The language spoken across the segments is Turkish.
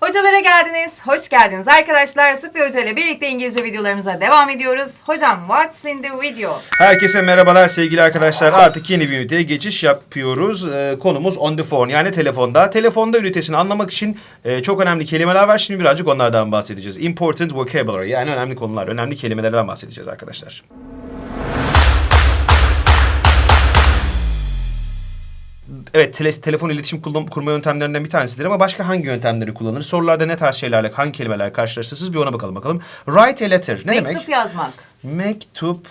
Hocalara geldiniz, hoş geldiniz arkadaşlar. Süper Hoca ile birlikte İngilizce videolarımıza devam ediyoruz. Hocam, what's in the video? Herkese merhabalar sevgili arkadaşlar. Artık yeni bir üniteye geçiş yapıyoruz. Ee, konumuz on the phone yani telefonda. Telefonda ünitesini anlamak için e, çok önemli kelimeler var. Şimdi birazcık onlardan bahsedeceğiz. Important vocabulary yani önemli konular, önemli kelimelerden bahsedeceğiz arkadaşlar. Evet, tele- telefon iletişim kullan- kurma yöntemlerinden bir tanesidir ama başka hangi yöntemleri kullanır? Sorularda ne tarz şeylerle, hangi kelimeler karşılaşırsınız bir ona bakalım bakalım. Write a letter ne Mektup demek? yazmak. Mektup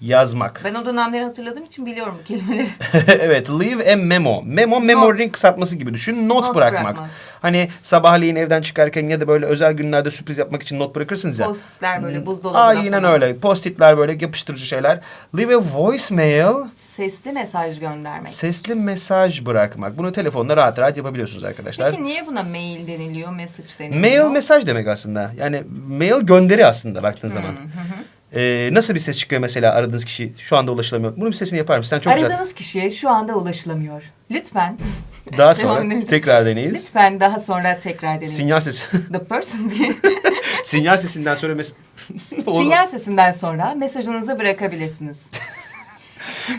yazmak. Ben o dönemleri hatırladığım için biliyorum bu kelimeleri. evet, leave a memo. Memo, memory'nin kısaltması gibi düşün. Not, Not bırakmak. bırakmak. Hani sabahleyin evden çıkarken ya da böyle özel günlerde sürpriz yapmak için not bırakırsınız ya. Postitler böyle buzdolabına Aynen falan. öyle. Postitler böyle yapıştırıcı şeyler. Leave a voicemail. Sesli mesaj göndermek. Sesli mesaj bırakmak. Bunu telefonda rahat rahat yapabiliyorsunuz arkadaşlar. Peki niye buna mail deniliyor, message deniliyor? Mail mesaj demek aslında. Yani mail gönderi aslında baktığın zaman. Ee, nasıl bir ses çıkıyor mesela aradığınız kişi şu anda ulaşılamıyor. Bunun bir sesini yapar mısın? Sen çok güzel. Aradığınız kişiye şu anda ulaşılamıyor. Lütfen, Daha sonra tekrar deneyiz. lütfen daha sonra tekrar deneyin. Sinyal sesi. The person diye. Sinyal sesinden sonra mes- Sinyal sesinden sonra mesajınızı bırakabilirsiniz.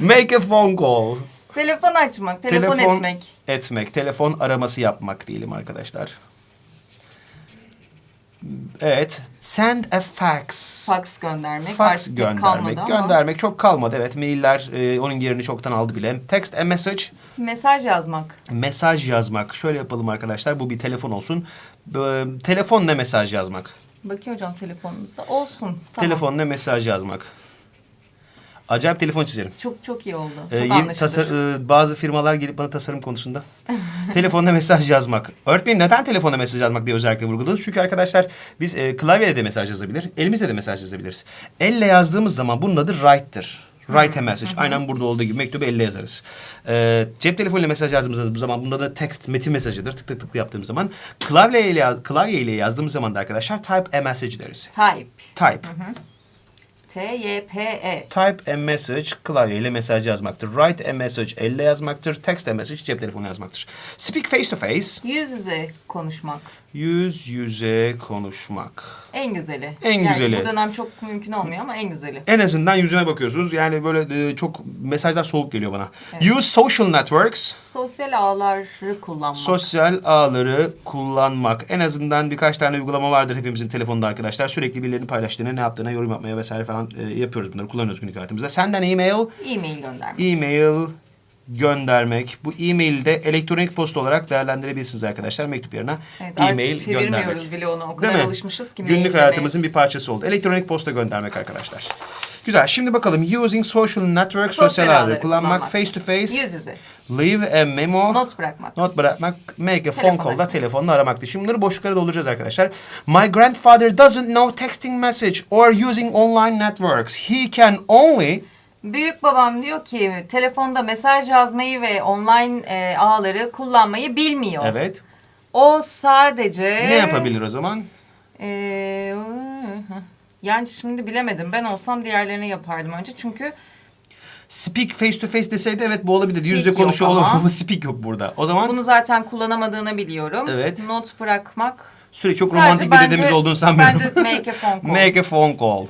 Make a phone call. Telefon açmak, telefon, etmek. Etmek, telefon araması yapmak diyelim arkadaşlar. Evet. Send a fax. Fax göndermek. Fax Artık göndermek. kalmadı ama Göndermek çok kalmadı. Evet. Mailler e, onun yerini çoktan aldı bile. Text a message. Mesaj yazmak. Mesaj yazmak. Şöyle yapalım arkadaşlar. Bu bir telefon olsun. Ee, telefonla mesaj yazmak. Bakıyor hocam telefonunuza. Olsun. Tamam. Telefonla mesaj yazmak. Acayip telefon çizerim. Çok çok iyi oldu. Ee, Çok yeni tasar- e, bazı firmalar gelip bana tasarım konusunda telefonla mesaj yazmak. Öğretmenim neden telefonla mesaj yazmak diye özellikle vurguladınız? Çünkü arkadaşlar biz e, klavyede de mesaj yazabilir, elimizde de mesaj yazabiliriz. Elle yazdığımız zaman bunun adı write'tır. Write a message. Aynen burada olduğu gibi mektubu elle yazarız. Ee, cep telefonuyla mesaj yazdığımız zaman bunda da text, metin mesajıdır. Tık tık tık yaptığımız zaman. Klavye ile, yaz, klavye ile yazdığımız zaman da arkadaşlar type a message deriz. Type. Type. T-Y-P-E. Type a message klavyeyle mesaj yazmaktır. Write a message elle yazmaktır. Text a message cep telefonu yazmaktır. Speak face to face Yüz yüze konuşmak. yüz yüze konuşmak. En güzeli. En Gerçi güzeli. bu dönem çok mümkün olmuyor ama en güzeli. En azından yüzüne bakıyorsunuz. Yani böyle e, çok mesajlar soğuk geliyor bana. Use social networks. Sosyal ağları kullanmak. Sosyal ağları kullanmak. En azından birkaç tane uygulama vardır hepimizin telefonunda arkadaşlar. Sürekli birilerinin paylaştığını, ne yaptığına yorum yapmaya vesaire falan e, yapıyoruz bunları. Kullanıyoruz günlük hayatımızda. Senden e-mail. E-mail göndermek. E-mail göndermek. Bu e-maili de elektronik posta olarak değerlendirebilirsiniz arkadaşlar mektup yerine. Evet, e-mail artık çevirmiyoruz göndermek. bile onu. O kadar alışmışız ki. Günlük maillemeye. hayatımızın bir parçası oldu. Elektronik posta göndermek arkadaşlar. Güzel. Şimdi bakalım. Using social network, sosyal, Sosyal ağları kullanmak, kullanmak. face to face, Yüz yüze. leave a memo, Not bırakmak. not bırakmak, make a phone Telefon call'da açmak. telefonla aramaktı. Şimdi bunları boşluklara dolduracağız arkadaşlar. My grandfather doesn't know texting message or using online networks. He can only Büyük babam diyor ki telefonda mesaj yazmayı ve online e, ağları kullanmayı bilmiyor. Evet. O sadece... Ne yapabilir o zaman? Ee, yani şimdi bilemedim. Ben olsam diğerlerini yapardım önce. Çünkü Speak face to face deseydi evet bu olabilir. Speak Yüz yüze yok konuşuyor ama. olur ama speak yok burada. O zaman bunu zaten kullanamadığını biliyorum. Evet. Not bırakmak. sürekli çok Sadece romantik bir bence- dedemiz olduğunu sanmıyorum. Bence make a phone call. Make a phone call.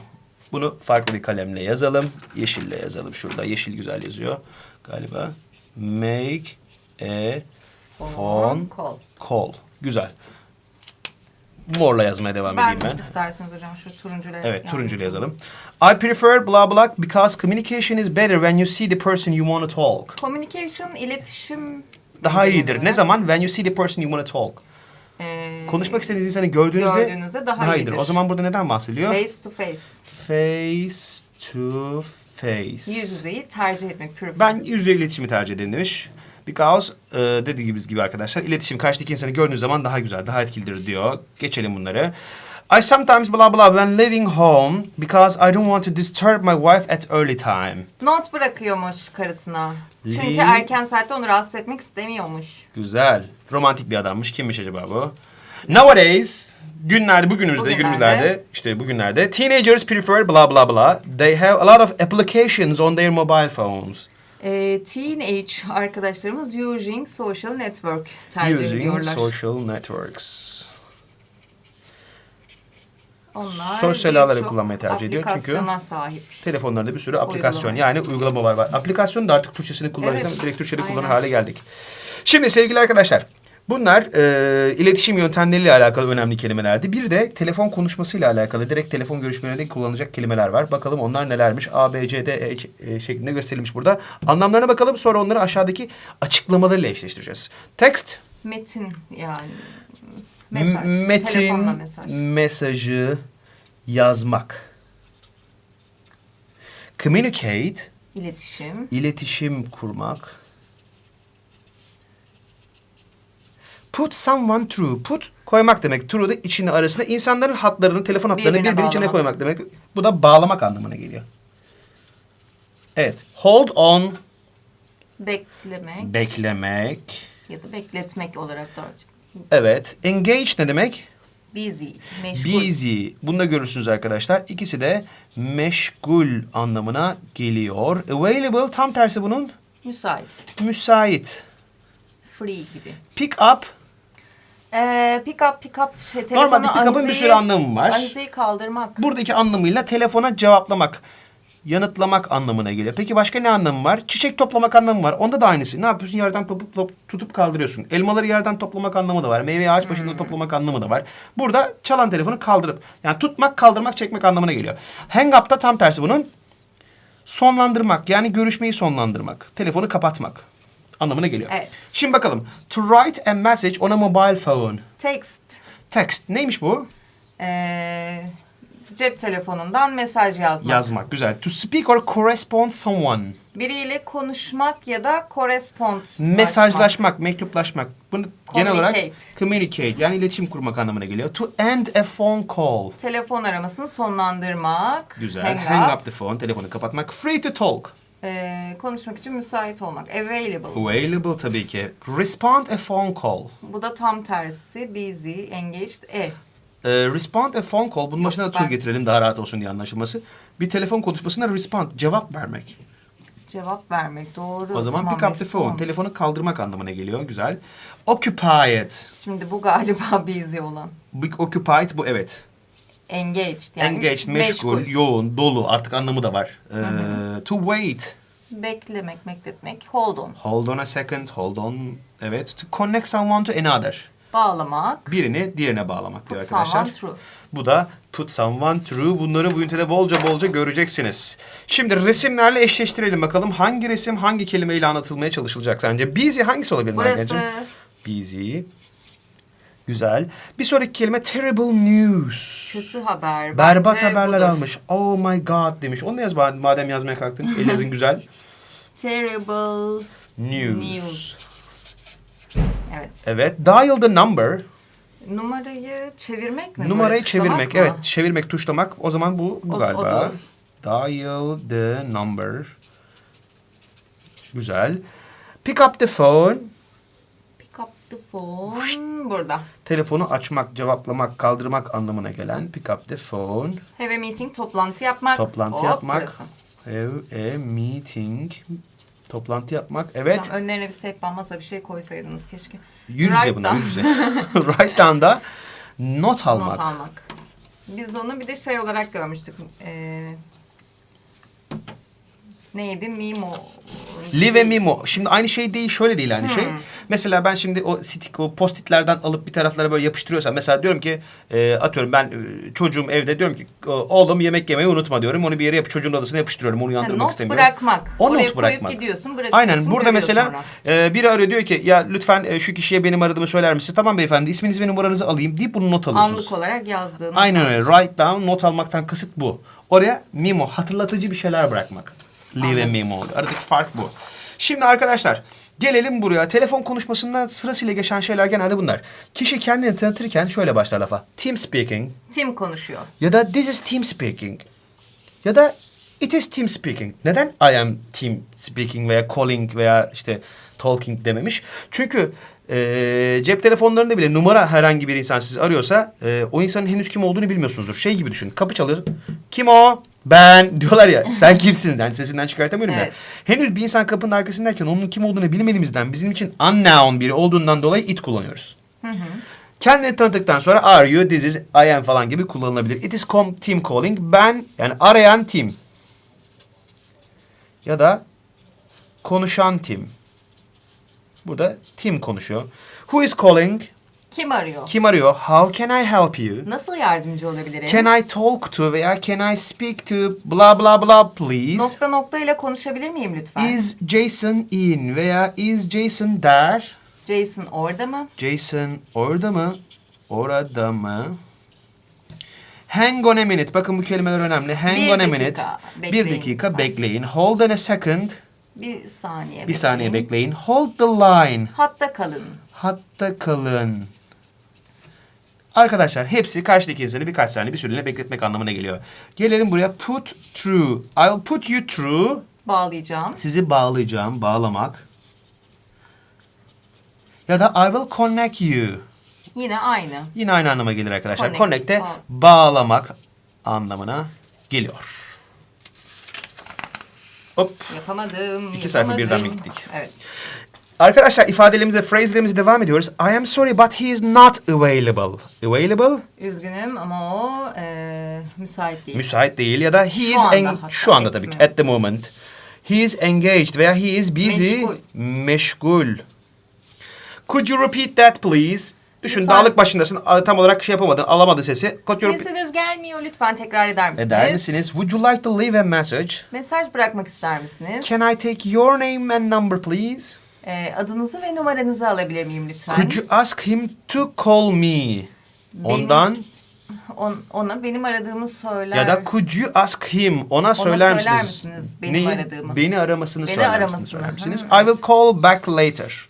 Bunu farklı bir kalemle yazalım. Yeşille yazalım şurada. Yeşil güzel yazıyor galiba. Make a phone call. call. Güzel. Morla yazmaya devam Ben, edeyim ben. isterseniz hocam şu turuncuyla. Evet, yani- turuncuyla yazalım. I prefer blah blah because communication is better when you see the person you want to talk. Communication, iletişim. Daha iyidir. Ne zaman? When you see the person you want to talk. Ee, Konuşmak istediğiniz insanı gördüğünüzde, Gördüğünüzde daha iyidir. O zaman burada neden bahsediyor? Face to face. Face to face. Yüz yüzeyi tercih etmek. prefer. Ben yüz yüze iletişimi tercih ederim demiş. Because e, dediğimiz gibi arkadaşlar iletişim karşıdaki insanı gördüğünüz zaman daha güzel, daha etkilidir diyor. Geçelim bunları. I sometimes blah blah when leaving home because I don't want to disturb my wife at early time. Not bırakıyormuş karısına. Çünkü Leave- erken saatte onu rahatsız etmek istemiyormuş. Güzel. Romantik bir adammış. Kimmiş acaba bu? Nowadays günlerde bugünümüzde Bugünlerde. günümüzlerde işte bugünlerde teenagers prefer blah blah blah. They have a lot of applications on their mobile phones e, teenage arkadaşlarımız using social network tercih using ediyorlar. Using social networks. Onlar sosyal ağları kullanmayı tercih ediyor çünkü sahip. telefonlarda bir sürü aplikasyon uygulama. yani uygulama var. Aplikasyon da artık Türkçesini kullanırken evet. direkt Türkçeli kullanır hale geldik. Şimdi sevgili arkadaşlar bunlar e, iletişim yöntemleriyle alakalı önemli kelimelerdi. Bir de telefon konuşmasıyla alakalı direkt telefon görüşmelerinde kullanılacak kelimeler var. Bakalım onlar nelermiş? A, B, C, D, E e, şeklinde gösterilmiş burada. Anlamlarına bakalım sonra onları aşağıdaki açıklamalarıyla eşleştireceğiz. Text, Metin yani. Mesaj. m- metin, Telefonla mesaj. mesajı yazmak. Communicate, İletişim. iletişim kurmak. Put someone through. Put koymak demek. Through da içine arasında insanların hatlarını, telefon hatlarını Birbirine birbirinin içine koymak demek. Bu da bağlamak anlamına geliyor. Evet. Hold on. Beklemek Beklemek. ya da bekletmek olarak çok. Evet. Engage ne demek? Busy. Meşgul. Busy. Bunu da görürsünüz arkadaşlar. İkisi de meşgul anlamına geliyor. Available tam tersi bunun. Müsait. Müsait. Free gibi. Pick up. Ee, pick up pick up şey telefonu Normalde pick up'ın bir sürü anlamı var. Ahizeyi kaldırmak. Buradaki anlamıyla telefona cevaplamak, yanıtlamak anlamına geliyor. Peki başka ne anlamı var? Çiçek toplamak anlamı var. Onda da aynısı. Ne yapıyorsun? Yerden topup, top- tutup kaldırıyorsun. Elmaları yerden toplamak anlamı da var. Meyveyi ağaç başında toplamak anlamı da var. Burada çalan telefonu kaldırıp yani tutmak, kaldırmak, çekmek anlamına geliyor. Hang up da tam tersi bunun. Sonlandırmak yani görüşmeyi sonlandırmak. Telefonu kapatmak anlamına geliyor. Evet. Şimdi bakalım. To write a message on a mobile phone. Text. Text neymiş bu? Ee, cep telefonundan mesaj yazmak. Yazmak güzel. To speak or correspond someone. Biriyle konuşmak ya da correspond. Mesajlaşmak, mektuplaşmak. Bunu genel olarak Communicate. yani iletişim kurmak anlamına geliyor. To end a phone call. Telefon aramasını sonlandırmak. Güzel. Hang, Hang, up. up the phone. Telefonu kapatmak. Free to talk. Ee, konuşmak için müsait olmak. Available. Available tabii ki. Respond a phone call. Bu da tam tersi. Busy, engaged, e. Ee, respond a phone call. Bunun başına da ben- getirelim daha rahat olsun diye anlaşılması. Bir telefon konuşmasına respond. Cevap vermek. Cevap vermek. Doğru. O zaman Tamam, pick up the phone. Telefonu kaldırmak anlamına geliyor. Güzel. Occupied. Şimdi bu galiba busy olan. Occupied bu evet. Engaged yani Engaged, meşgul, yoğun, dolu artık anlamı da var. Ee, to wait. Beklemek, bekletmek. Hold on. Hold on a second, hold on. Evet. To connect someone to another. Bağlamak. Birini diğerine bağlamak diyor Put arkadaşlar. someone through. Bu da put someone through. Bunları bu ünitede bolca bolca göreceksiniz. Şimdi resimlerle eşleştirelim bakalım. Hangi resim hangi kelimeyle anlatılmaya çalışılacak sence? Busy hangisi olabilir Burası? Busy. Güzel. Bir sonraki kelime terrible news. kötü haber. Berbat Bence haberler budur. almış. Oh my god demiş. Onu da yaz madem- yazmaya kalktın. El yazın güzel. Terrible News. news. Evet. Evet. Dial the number. Numarayı çevirmek mi? Numarayı Böyle çevirmek. mı? Evet. Çevirmek, tuşlamak. O zaman bu, bu O- galiba. doğru. Dial the number. Güzel. Pick up the phone. Phone. Burada. Telefonu açmak, cevaplamak, kaldırmak anlamına gelen pick up the phone. Have a meeting, toplantı yapmak. Toplantı Hop, yapmak. burası. Have a meeting. Toplantı yapmak. Evet. Hocam önlerine bir sehpa, masa bir şey koysaydınız keşke. Yüz yüze down. yüz yüze. Write down'da not almak. Not almak. Biz onu bir de şey olarak görmüştük. Ee, neydi? Mimo. Live ve Mimo. Şimdi aynı şey değil, şöyle değil aynı şey. Hmm. Mesela ben şimdi o stick, o postitlerden alıp bir taraflara böyle yapıştırıyorsam. Mesela diyorum ki, e, atıyorum ben çocuğum evde diyorum ki, oğlum yemek yemeyi unutma diyorum. Onu bir yere yap, çocuğun odasına yapıştırıyorum. Onu uyandırmak not istemiyorum. bırakmak. O Oraya not bırakmak. koyup gidiyorsun, bırakıyorsun. Aynen. Burada mesela sonra. e, biri arıyor diyor ki, ya lütfen e, şu kişiye benim aradığımı söyler misiniz? Tamam beyefendi, isminizi ve numaranızı alayım deyip bunu not alıyorsunuz. Anlık olarak yazdığın. Aynen öyle. Write down, not almaktan kasıt bu. Oraya memo, hatırlatıcı bir şeyler bırakmak. Leave a memo. Aradaki fark bu. Şimdi arkadaşlar gelelim buraya. Telefon konuşmasında sırasıyla geçen şeyler genelde bunlar. Kişi kendini tanıtırken şöyle başlar lafa. Team speaking Tim konuşuyor. ya da this is team speaking ya da it is team speaking. Neden I am team speaking veya calling veya işte talking dememiş? Çünkü eee, cep telefonlarında bile numara herhangi bir insan sizi arıyorsa eee, o insanın henüz kim olduğunu bilmiyorsunuzdur. Şey gibi düşün. Kapı çalıyor. Kim o? Ben diyorlar ya. Sen kimsin? Yani sesinden çıkartamıyorum Evet. ben. Henüz bir insan kapının arkasındayken onun kim olduğunu bilmediğimizden bizim için unknown biri olduğundan dolayı it kullanıyoruz. Kendini tanıttıktan sonra are you, this is, I am falan gibi kullanılabilir. It is com team calling. Ben yani arayan tim. Ya da konuşan tim. Burada tim konuşuyor. Who is calling? Kim arıyor? Kim arıyor? How can I help you? Nasıl yardımcı olabilirim? Can I talk to veya can I speak to blah blah blah please? Nokta nokta ile konuşabilir miyim lütfen? Is Jason in veya is Jason there? Jason orada mı? Jason orada mı? Orada mı? Hang on a minute. Bakın bu kelimeler önemli. Hang Bir on a dakika, minute. Bir bekleyin dakika lütfen. bekleyin. Hold on a second. Bir saniye. Bir saniye bekleyin. Hold the line. Hatta kalın. Hatta kalın. Arkadaşlar hepsi karşıdaki insanı birkaç saniye bir süreliğine bekletmek anlamına geliyor. Gelelim buraya put through. I'll put you through. Bağlayacağım. Sizi bağlayacağım. Bağlamak. Ya da I will connect you. Yine aynı. Yine aynı anlama gelir arkadaşlar. Connect, Connect de bağ- bağlamak anlamına geliyor. Hop. Yapamadım. İki sayfa birden mi yapamadım. gittik? Evet. Arkadaşlar ifadelerimize, phrase'lerimize devam ediyoruz. I am sorry but he is not available. Available? Üzgünüm ama o e, müsait değil. Müsait değil ya da he is anda en- hatta, şu anda tabii ki etmiyor. at the moment. He is engaged veya he is busy. Meşgul. Meşgul. Could you repeat that please? Düşün Lütfen. dağlık başındasın tam olarak şey yapamadın alamadın sesi. Could you Sesiniz gelmiyor. Lütfen tekrar eder misiniz? Eder misiniz? Would you like to leave a message? Mesaj bırakmak ister misiniz? Can I take your name and number please? E, adınızı ve numaranızı alabilir miyim lütfen? Could you ask him to call me? Ondan On- ona benim aradığımı söyler. ya da could you ask him? Ona söyler söyler misiniz? benim aradığımı? Beni aramasını Beni söyler aramasını, misiniz? Söyler misiniz? I will call back later.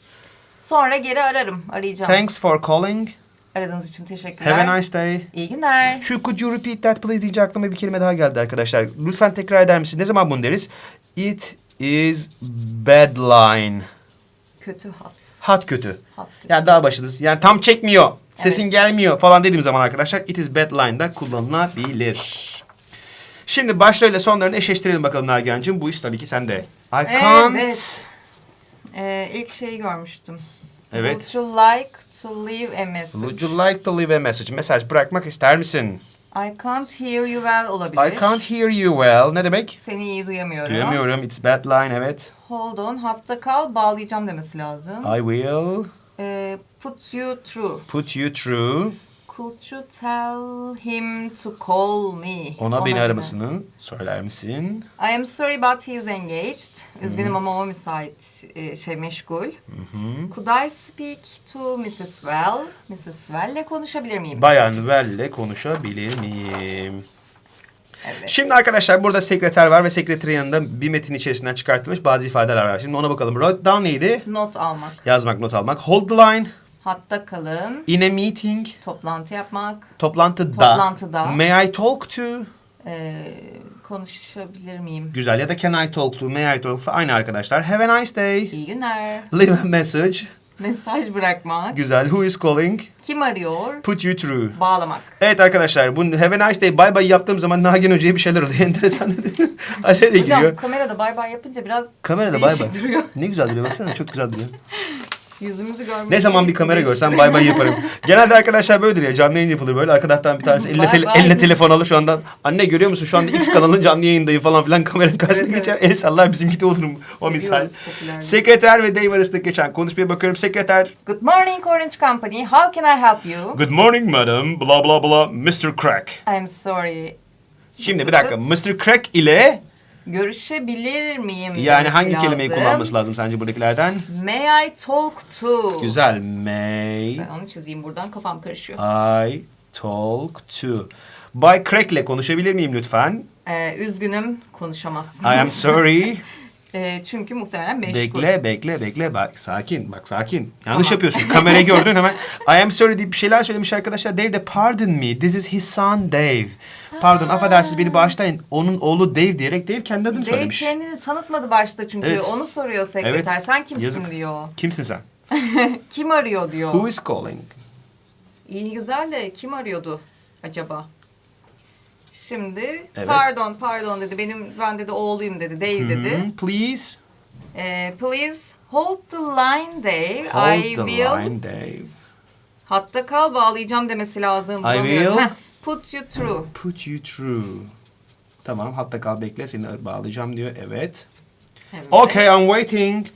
Sonra geri ararım. Arayacağım. Thanks for calling. Aradığınız için teşekkürler. Have a nice day. İyi günler. Şu could you repeat that please deyince aklıma bir kelime daha geldi arkadaşlar. Lütfen tekrar eder misiniz? Ne zaman bunu deriz? It is bad line. Kötü hat. Hat kötü. Hat kötü. Yani daha başınız. Yani tam çekmiyor. Sesin Evet. gelmiyor falan dediğim zaman arkadaşlar it is bad line'da kullanılabilir. Şimdi başlarıyla sonlarını eşleştirelim bakalım Nagihan'cığım. Bu iş tabii ki sende. I can't. Evet. Ee, ilk şeyi görmüştüm. Evet. Would you like to leave a message? Would you like to leave a message? Mesaj bırakmak ister misin? I can't hear you well olabilir. I can't hear you well. Ne demek? Seni iyi duyamıyorum. Duyamıyorum. It's bad line evet. Hold on. Hatta kal. Bağlayacağım demesi lazım. I will Ee, put you through. put you through. Could you tell him to call me? Ona beni aramasını söyler misin? I am sorry but he is engaged. Üzgünüm ama o müsait e, şey meşgul. Could I speak to Mrs. Well? Mrs. Well'le konuşabilir miyim? Bayan Well'le konuşabilir miyim? evet. Şimdi arkadaşlar burada sekreter var ve sekreterin yanında bir metin içerisinden çıkartılmış bazı ifadeler var. Şimdi ona bakalım. Wrote down neydi? Not almak. Yazmak, not almak. Hold the line. Hatta kalın. In a meeting. Toplantı yapmak. Toplantıda. Toplantıda. May I talk to? e, konuşabilir miyim? Güzel. Ya da can I talk to? May I talk to? Aynı arkadaşlar. Have a nice day. İyi günler. Leave a message. Mesaj bırakmak. Güzel. Who is calling? Kim arıyor? Put you through. Bağlamak. Evet arkadaşlar bu have a nice day bye bye yaptığım zaman Nagin Hoca'ya bir şeyler oluyor. Enteresan. Hocam giriyor. kamerada bay bay yapınca biraz Kamerada değişik bay. duruyor. Ne güzel duruyor baksana çok güzel duruyor. Yüzümüzü görmek Ne zaman bir kamera görsem duruyor. bay bay yaparım. Genelde arkadaşlar böyledir ya canlı yayın yapılır böyle. Arka taraftan bir tanesi eline, bay. eline telefon alır şu anda. Anne görüyor musun şu anda X kanalının canlı yayındayım falan filan kameranın karşısına Evet, geçer. evet. El sallar bizimki de olur mu? O misal. Sekreter ve Dave arasında geçen konuşmaya bakıyorum. Sekreter. Good morning Orange Company. How can I help you? Good morning madam. Bla bla bla. Mr. Crack. I'm sorry. Şimdi bir dakika. Mr. Crack ile Görüşebilir miyim? yani hangi kelimeyi lazım. kullanması lazım sence buradakilerden? May I talk to? Güzel. May Ben onu çizeyim buradan kafam karışıyor. I talk to. Bay Crack ile konuşabilir miyim lütfen? Ee, üzgünüm konuşamazsınız. I am sorry. Ee, çünkü muhtemelen meşgul. bekle, bekle, bekle. Bak sakin, bak sakin. Yanlış Tamam. yapıyorsun. Kamerayı gördün hemen. I am sorry deyip bir şeyler söylemiş arkadaşlar. Dave de pardon me. This is his son Dave. Pardon affedersiniz beni bağışlayın. Onun oğlu Dave diyerek Dave kendi adını Dave söylemiş. kendini tanıtmadı başta çünkü. Evet. Onu soruyor sekreter. Evet. Sen kimsin Yazık. diyor. Kimsin sen? Kim arıyor diyor. Who is calling? İyi güzel de kim arıyordu acaba? Şimdi Evet. pardon pardon dedi. Benim ben dedi oğluyum dedi. Dave dedi. Hmm, please Ee, please hold the line Dave. hold I the will line Dave. Hatta kal bağlayacağım demesi lazım. I Bulamıyorum. will. Heh, Put you through. Put you through. Tamam hatta kal bekle seni bağlayacağım diyor. Evet. Evet. Okay I'm waiting.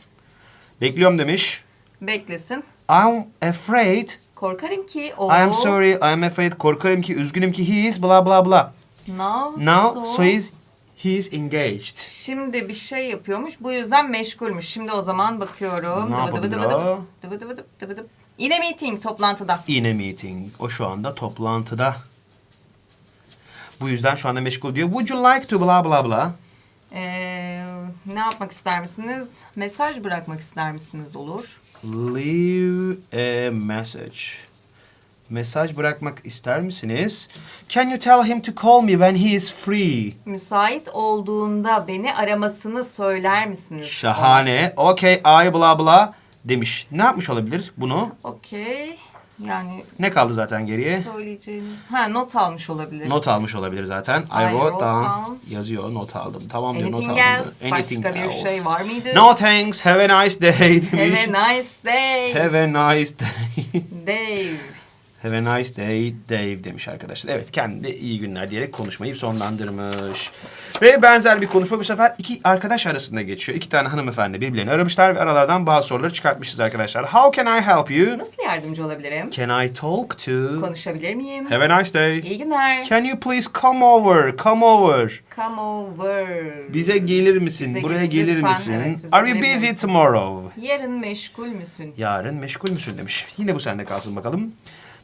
Bekliyorum demiş. Beklesin. I'm afraid. Korkarım ki o. I am sorry. I am afraid. Korkarım ki, üzgünüm ki he is bla bla bla. Now, Now so. so he's he is engaged. Şimdi bir şey yapıyormuş. Bu yüzden meşgulmüş. Şimdi o zaman bakıyorum. Ne dıvı dıvı. o? Dıvı dıvı dıvı dıvı dıvı. Yine meeting toplantıda. Yine meeting. O şu anda toplantıda. Bu yüzden şu anda meşgul diyor. Would you like to bla bla bla. Ee, ne yapmak ister misiniz? Mesaj bırakmak ister misiniz olur. Leave a message. Mesaj bırakmak ister misiniz? Can you tell him to call me when he is free? Müsait olduğunda beni aramasını söyler misiniz? Şahane. Okay, I bla bla demiş. Ne yapmış olabilir bunu? Okey. Yani Ne kaldı zaten geriye? söyleyeceğiniz... Ha not almış olabilir. Not almış olabilir zaten. I, wrote, down. Yazıyor, not aldım. Tamam diyor, not Anything aldım. else? Başka bir else. şey var mıydı? No thanks, have a nice day demiş. Have a nice day. Have a nice day. Dave. Have a nice day Dave demiş arkadaşlar. Evet kendi iyi günler diyerek konuşmayı sonlandırmış. Ve benzer bir konuşma bu sefer iki arkadaş arasında geçiyor. İki tane hanımefendi birbirlerini aramışlar ve aralardan bazı soruları çıkartmışız arkadaşlar. How can I help you? Nasıl yardımcı olabilirim? Can I talk to? Konuşabilir miyim? Have a nice day. İyi günler. Can you please come over? Come over. Come over. Bize gelir misin? Bize Buraya gelir gelir lütfen. misin? Evet, Are you busy misin? tomorrow? Yarın meşgul müsün? Yarın meşgul müsün demiş. Yine bu sende kalsın bakalım.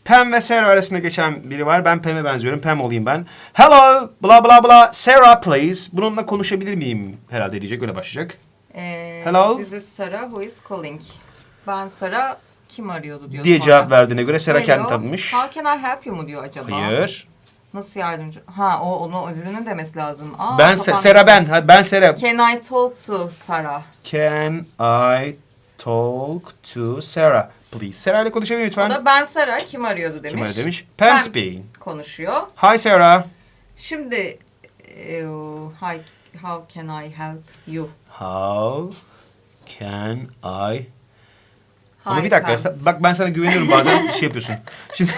Pam ve Sarah arasında geçen biri var. Ben Pam'e benziyorum. Pam olayım ben. Hello, bla bla bla. Sarah please. Bununla konuşabilir miyim? Herhalde diyecek. Öyle başlayacak. Ee, Hello? This is Sarah who is calling. Ben Sarah kim arıyordu diyor Diye sonra. cevap verdiğine göre Sarah Hello, kendi tanımış. How can I help you mu diyor acaba? Hayır. Nasıl yardımcı? Ha o onu öbürünün demesi lazım. Aa, Ben Se- Sarah gitti. ben. Ha, Ben Sarah. Can I talk to Sarah? Can I talk to Sarah? Please. Sarah ile konuşabilir miyim O lütfen? da ben Sarah kim arıyordu demiş. Kim öyle demiş? Pam speaking. Konuşuyor. Hi Sarah. Şimdi e, hi, how can I help you? How can I Ama Hi, bir dakika. Pam. Bak ben sana güveniyorum bazen şey yapıyorsun. Şimdi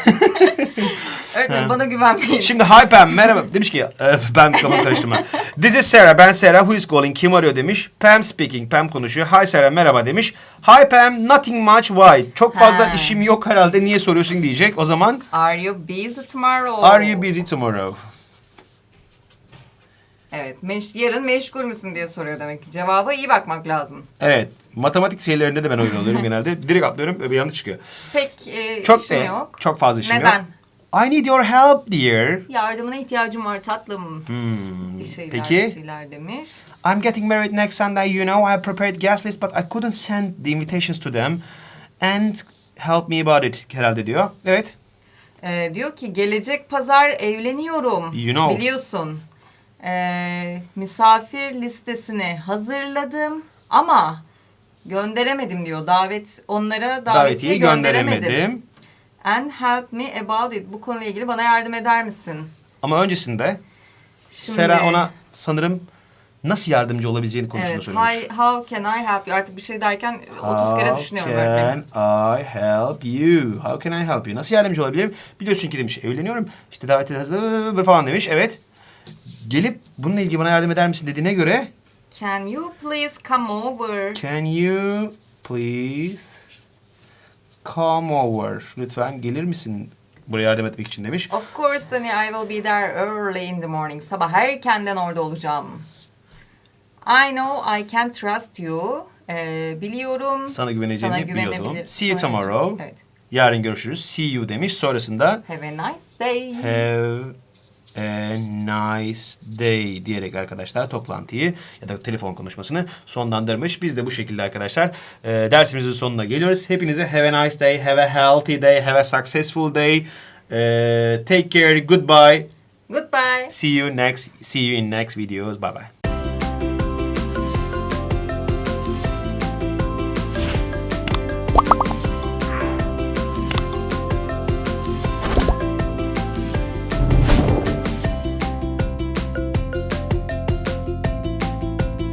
Öğretmenim bana güvenmeyin. şimdi hi Pam merhaba demiş ki e, ben kafamı karıştırma. This is Sarah ben Sarah who is calling kim arıyor demiş. Pam speaking Pam konuşuyor. Hi Sarah merhaba demiş. Hi Pam nothing much why. Çok fazla Ha. işim yok herhalde niye soruyorsun diyecek. O zaman Are you busy tomorrow? are you busy tomorrow? Evet. meş- yarın meşgul müsün diye soruyor demek ki. Cevaba iyi bakmak lazım. Evet matematik şeylerinde de ben öyle oluyorum genelde. Direkt atlıyorum bir yanlış çıkıyor. Pek e, Çok işim de, yok. çok fazla işim Neden? yok. I need your help dear. Yardımına ihtiyacım var tatlım. Hmm, Bir şeyler Peki. bir şeyler demiş. I'm getting married next Sunday. You know, I prepared guest list, but I couldn't send the invitations to them. And help me about it herhalde diyor. Evet. Ee, diyor ki gelecek pazar evleniyorum. You know. Biliyorsun. Ee, misafir listesini hazırladım ama gönderemedim diyor. Davet onlara davetiye, gönderemedim. gönderemedim. And help me about it. Bu konuyla ilgili bana yardım eder misin? Ama öncesinde Şimdi, Sera ona sanırım nasıl yardımcı olabileceğini konusunda evet, söylemiş. hi, how can I help you? Artık bir şey derken 30 kere düşünüyorum. How can I help you? How can I help you? Nasıl yardımcı olabilirim? Biliyorsun ki demiş evleniyorum. İşte davetiye hazır falan demiş. Evet. Gelip bununla ilgili bana yardım eder misin dediğine göre Can you please come over? Can you please come over? Lütfen gelir misin buraya yardım etmek için demiş. Of course honey, I will be there early in the morning. Sabah erkenden orada olacağım. I know I can trust you. Ee, biliyorum. Sana güveneceğimi Sana biliyordum. güvenebilir- See you Sana- tomorrow. Evet. Yarın görüşürüz. See you demiş. Sonrasında Have a nice day. have a nice day diyerek arkadaşlar toplantıyı ya da telefon konuşmasını sonlandırmış. Biz de bu şekilde arkadaşlar e, dersimizin sonuna geliyoruz. Hepinize have a nice day, have a healthy day, have a successful day. E, take care, goodbye. Goodbye. See you next see you in next videos. Bye bye.